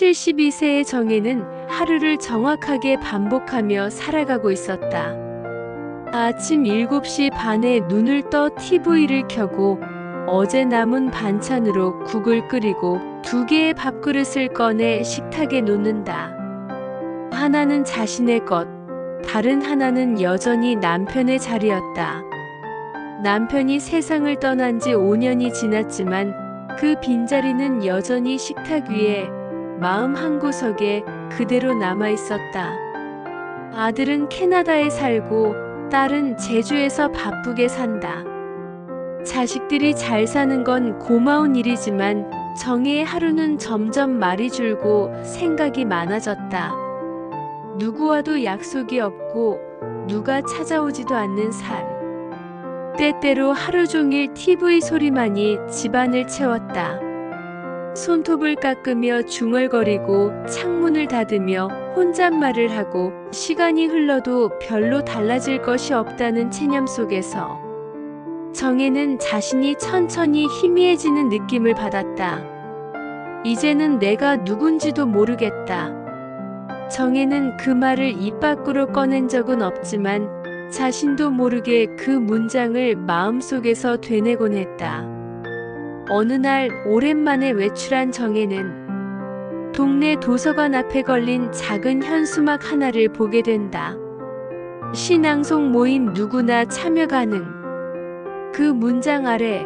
72세의 정혜는 하루를 정확하게 반복하며 살아가고 있었다. 아침 7시 반에 눈을 떠 TV를 켜고 어제 남은 반찬으로 국을 끓이고 두 개의 밥그릇을 꺼내 식탁에 놓는다. 하나는 자신의 것, 다른 하나는 여전히 남편의 자리였다. 남편이 세상을 떠난 지 5년이 지났지만 그 빈자리는 여전히 식탁 위에 마음 한구석에 그대로 남아 있었다. 아들은 캐나다에 살고 딸은 제주에서 바쁘게 산다. 자식들이 잘 사는 건 고마운 일이지만 정혜의 하루는 점점 말이 줄고 생각이 많아졌다. 누구와도 약속이 없고 누가 찾아오지도 않는 삶. 때때로 하루 종일 TV 소리만이 집안을 채웠다. 손톱을 깎으며 중얼거리고 창문을 닫으며 혼잣말을 하고 시간이 흘러도 별로 달라질 것이 없다는 체념 속에서 정혜는 자신이 천천히 희미해지는 느낌을 받았다. 이제는 내가 누군지도 모르겠다. 정혜는 그 말을 입 밖으로 꺼낸 적은 없지만 자신도 모르게 그 문장을 마음속에서 되뇌곤 했다. 어느 날 오랜만에 외출한 정혜는 동네 도서관 앞에 걸린 작은 현수막 하나를 보게 된다. 신앙송 모임 누구나 참여 가능. 그 문장 아래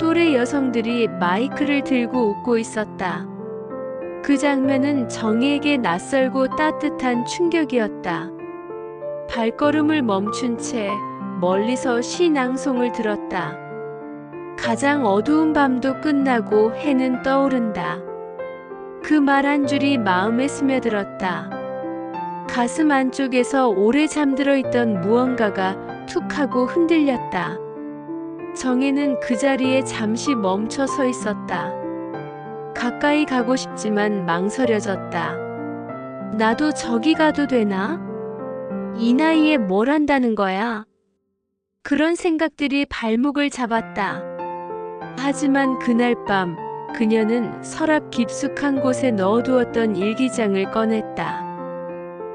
또래 여성들이 마이크를 들고 웃고 있었다. 그 장면은 정혜에게 낯설고 따뜻한 충격이었다. 발걸음을 멈춘 채 멀리서 시낭송을 들었다. 가장 어두운 밤도 끝나고 해는 떠오른다. 그 말 한 줄이 마음에 스며들었다. 가슴 안쪽에서 오래 잠들어 있던 무언가가 툭 하고 흔들렸다. 정혜는 그 자리에 잠시 멈춰 서 있었다. 가까이 가고 싶지만 망설여졌다. 나도 저기 가도 되나? 이 나이에 뭘 한다는 거야? 그런 생각들이 발목을 잡았다. 하지만 그날 밤 그녀는 서랍 깊숙한 곳에 넣어두었던 일기장을 꺼냈다.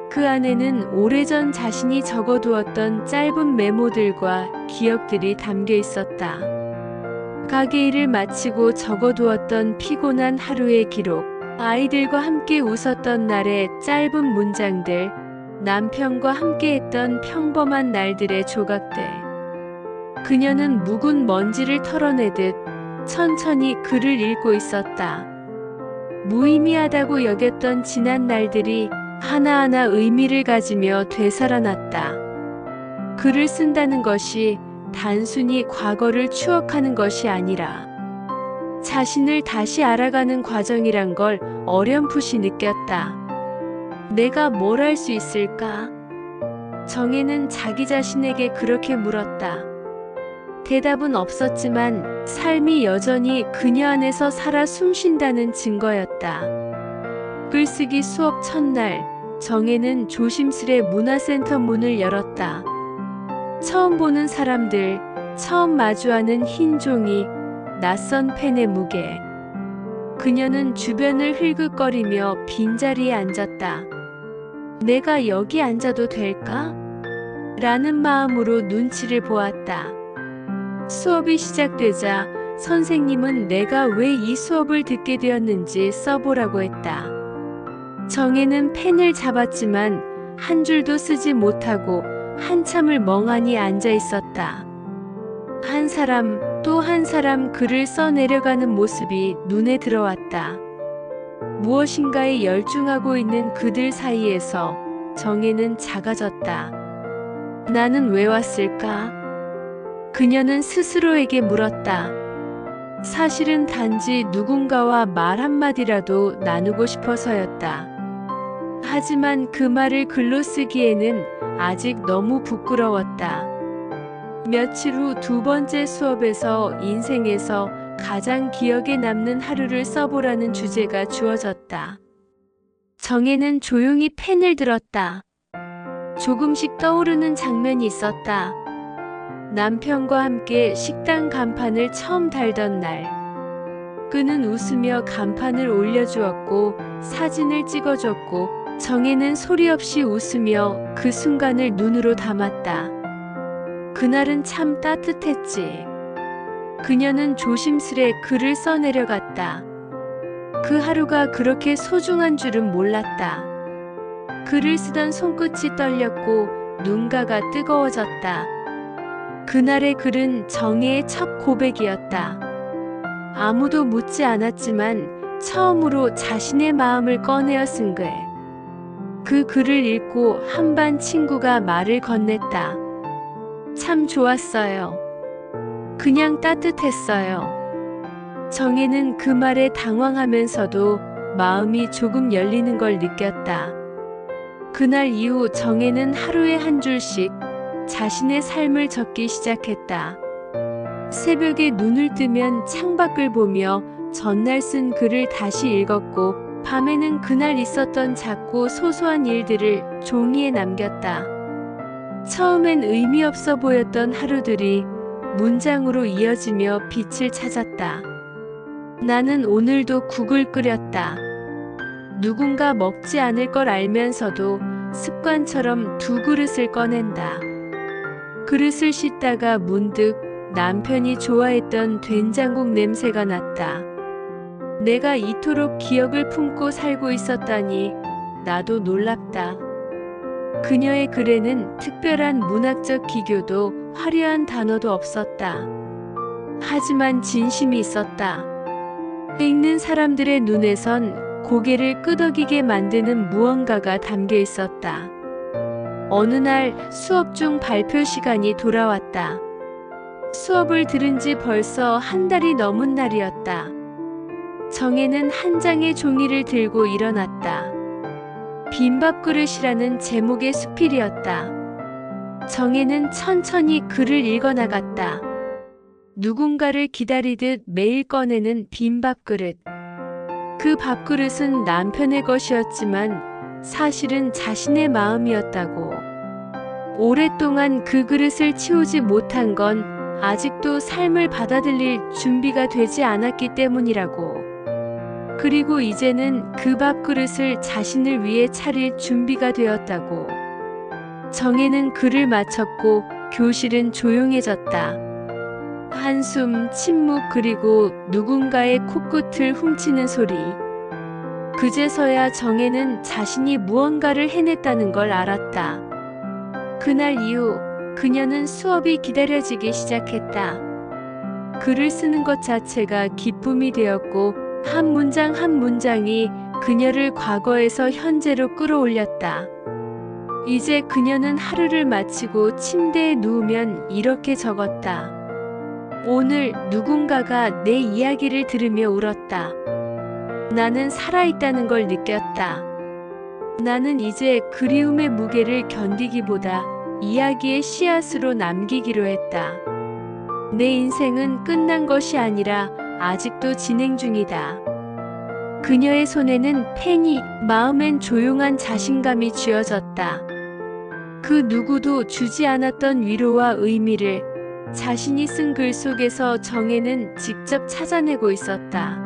그 안에는 오래전 자신이 적어두었던 짧은 메모들과 기억들이 담겨 있었다. 가게 일을 마치고 적어두었던 피곤한 하루의 기록, 아이들과 함께 웃었던 날의 짧은 문장들, 남편과 함께했던 평범한 날들의 조각들. 그녀는 묵은 먼지를 털어내듯 천천히 글을 읽고 있었다. 무의미하다고 여겼던 지난 날들이 하나하나 의미를 가지며 되살아났다. 글을 쓴다는 것이 단순히 과거를 추억하는 것이 아니라 자신을 다시 알아가는 과정이란 걸 어렴풋이 느꼈다. 내가 뭘 할 수 있을까? 정혜는 자기 자신에게 그렇게 물었다. 대답은 없었지만 삶이 여전히 그녀 안에서 살아 숨쉰다는 증거였다. 글쓰기 수업 첫날, 정혜는 조심스레 문화센터 문을 열었다. 처음 보는 사람들, 처음 마주하는 흰 종이, 낯선 펜의 무게. 그녀는 주변을 흘끗거리며 빈자리에 앉았다. 내가 여기 앉아도 될까? 라는 마음으로 눈치를 보았다. 수업이 시작되자 선생님은 내가 왜 이 수업을 듣게 되었는지 써보라고 했다. 정혜는 펜을 잡았지만 한 줄도 쓰지 못하고 한참을 멍하니 앉아 있었다. 한 사람 또 한 사람 글을 써내려가는 모습이 눈에 들어왔다. 무엇인가에 열중하고 있는 그들 사이에서 정혜는 작아졌다. 나는 왜 왔을까? 그녀는 스스로에게 물었다. 사실은 단지 누군가와 말 한마디라도 나누고 싶어서였다. 하지만 그 말을 글로 쓰기에는 아직 너무 부끄러웠다. 며칠 후 두 번째 수업에서 인생에서 가장 기억에 남는 하루를 써보라는 주제가 주어졌다. 정혜는 조용히 펜을 들었다. 조금씩 떠오르는 장면이 있었다. 남편과 함께 식당 간판을 처음 달던 날. 그는 웃으며 간판을 올려주었고 사진을 찍어줬고 정혜는 소리 없이 웃으며 그 순간을 눈으로 담았다. 그날은 참 따뜻했지. 그녀는 조심스레 글을 써내려갔다. 그 하루가 그렇게 소중한 줄은 몰랐다. 글을 쓰던 손끝이 떨렸고 눈가가 뜨거워졌다. 그날의 글은 정혜의 첫 고백이었다. 아무도 묻지 않았지만 처음으로 자신의 마음을 꺼내어 쓴 글. 그 글을 읽고 한반 친구가 말을 건넸다. 참 좋았어요. 그냥 따뜻했어요. 정혜는 그 말에 당황하면서도 마음이 조금 열리는 걸 느꼈다. 그날 이후 정혜는 하루에 한 줄씩 자신의 삶을 적기 시작했다. 새벽에 눈을 뜨면 창밖을 보며 전날 쓴 글을 다시 읽었고 밤에는 그날 있었던 작고 소소한 일들을 종이에 남겼다. 처음엔 의미 없어 보였던 하루들이 문장으로 이어지며 빛을 찾았다. 나는 오늘도 국을 끓였다. 누군가 먹지 않을 걸 알면서도 습관처럼 두 그릇을 꺼낸다. 그릇을 씻다가 문득 남편이 좋아했던 된장국 냄새가 났다. 내가 이토록 기억을 품고 살고 있었다니 나도 놀랍다. 그녀의 글에는 특별한 문학적 기교도 화려한 단어도 없었다. 하지만 진심이 있었다. 읽는 사람들의 눈에선 고개를 끄덕이게 만드는 무언가가 담겨 있었다. 어느 날 수업 중 발표 시간이 돌아왔다. 수업을 들은 지 벌써 한 달이 넘은 날이었다. 정혜는 한 장의 종이를 들고 일어났다. 빈밥 그릇이라는 제목의 수필이었다. 정혜는 천천히 글을 읽어 나갔다. 누군가를 기다리듯 매일 꺼내는 빈밥 그릇. 그 밥그릇은 남편의 것이었지만 사실은 자신의 마음이었다고. 오랫동안 그 그릇을 치우지 못한 건 아직도 삶을 받아들일 준비가 되지 않았기 때문이라고. 그리고 이제는 그 밥그릇을 자신을 위해 차릴 준비가 되었다고. 정혜는 글을 마쳤고 교실은 조용해졌다. 한숨, 침묵, 그리고 누군가의 코끝을 훔치는 소리. 그제서야 정혜는 자신이 무언가를 해냈다는 걸 알았다. 그날 이후 그녀는 수업이 기다려지기 시작했다. 글을 쓰는 것 자체가 기쁨이 되었고 한 문장 한 문장이 그녀를 과거에서 현재로 끌어올렸다. 이제 그녀는 하루를 마치고 침대에 누우면 이렇게 적었다. 오늘 누군가가 내 이야기를 들으며 울었다. 나는 살아있다는 걸 느꼈다. 나는 이제 그리움의 무게를 견디기보다 이야기의 씨앗으로 남기기로 했다. 내 인생은 끝난 것이 아니라 아직도 진행 중이다. 그녀의 손에는 펜이, 마음엔 조용한 자신감이 쥐어졌다. 그 누구도 주지 않았던 위로와 의미를 자신이 쓴 글 속에서 정혜는 직접 찾아내고 있었다.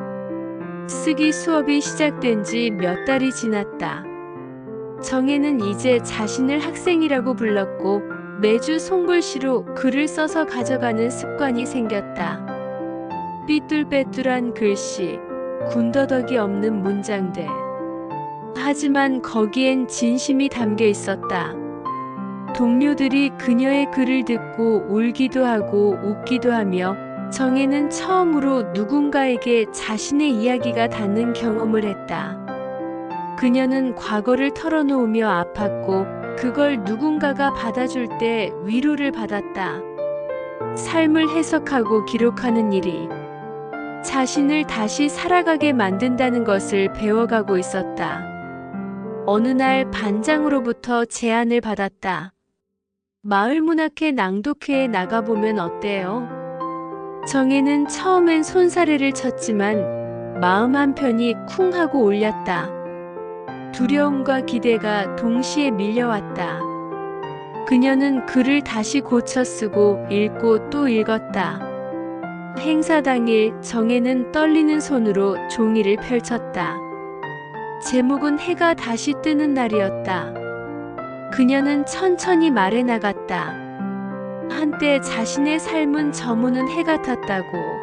쓰기 수업이 시작된 지 몇 달이 지났다. 정혜는 이제 자신을 학생이라고 불렀고 매주 손글씨로 글을 써서 가져가는 습관이 생겼다. 삐뚤빼뚤한 글씨, 군더더기 없는 문장들. 하지만 거기엔 진심이 담겨 있었다. 동료들이 그녀의 글을 듣고 울기도 하고 웃기도 하며 정혜는 처음으로 누군가에게 자신의 이야기가 닿는 경험을 했다. 그녀는 과거를 털어놓으며 아팠고 그걸 누군가가 받아줄 때 위로를 받았다. 삶을 해석하고 기록하는 일이 자신을 다시 살아가게 만든다는 것을 배워가고 있었다. 어느 날 반장으로부터 제안을 받았다. 마을문학회 낭독회에 나가보면 어때요? 정혜는 처음엔 손사래를 쳤지만 마음 한편이 쿵 하고 울렸다. 두려움과 기대가 동시에 밀려왔다. 그녀는 글을 다시 고쳐 쓰고 읽고 또 읽었다. 행사 당일 정혜는 떨리는 손으로 종이를 펼쳤다. 제목은 해가 다시 뜨는 날이었다. 그녀는 천천히 말해 나갔다. 한때 자신의 삶은 저무는 해 같았다고.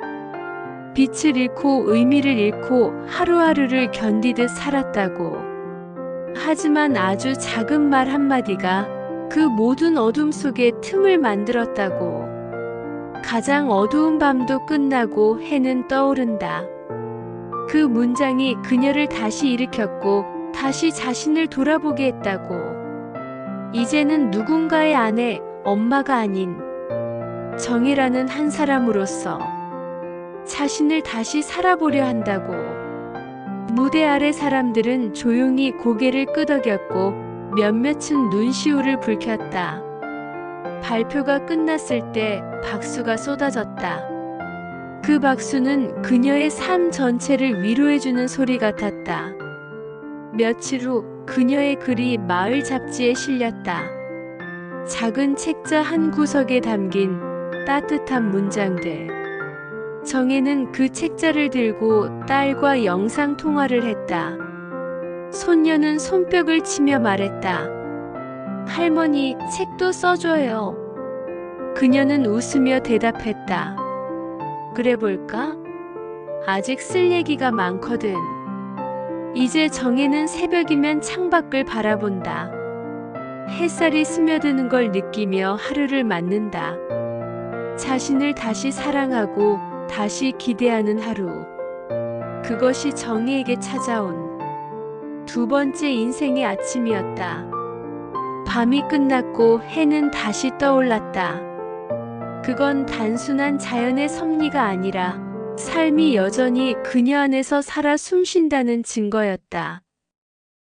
빛을 잃고 의미를 잃고 하루하루를 견디듯 살았다고. 하지만 아주 작은 말 한마디가 그 모든 어둠 속에 틈을 만들었다고. 가장 어두운 밤도 끝나고 해는 떠오른다. 그 문장이 그녀를 다시 일으켰고 다시 자신을 돌아보게 했다고. 이제는 누군가의 아내, 엄마가 아닌 정이라는 한 사람으로서 자신을 다시 살아보려 한다고. 무대 아래 사람들은 조용히 고개를 끄덕였고 몇몇은 눈시울을 붉혔다. 발표가 끝났을 때 박수가 쏟아졌다. 그 박수는 그녀의 삶 전체를 위로해주는 소리 같았다. 며칠 후 그녀의 글이 마을 잡지에 실렸다. 작은 책자 한 구석에 담긴 따뜻한 문장들. 정혜는 그 책자를 들고 딸과 영상 통화를 했다. 손녀는 손뼉을 치며 말했다. 할머니, 책도 써줘요. 그녀는 웃으며 대답했다. 그래 볼까? 아직 쓸 얘기가 많거든. 이제 정혜는 새벽이면 창밖을 바라본다. 햇살이 스며드는 걸 느끼며 하루를 맞는다. 자신을 다시 사랑하고 다시 기대하는 하루. 그것이 정혜에게 찾아온 두 번째 인생의 아침이었다. 밤이 끝났고 해는 다시 떠올랐다. 그건 단순한 자연의 섭리가 아니라 삶이 여전히 그녀 안에서 살아 숨쉰다는 증거였다.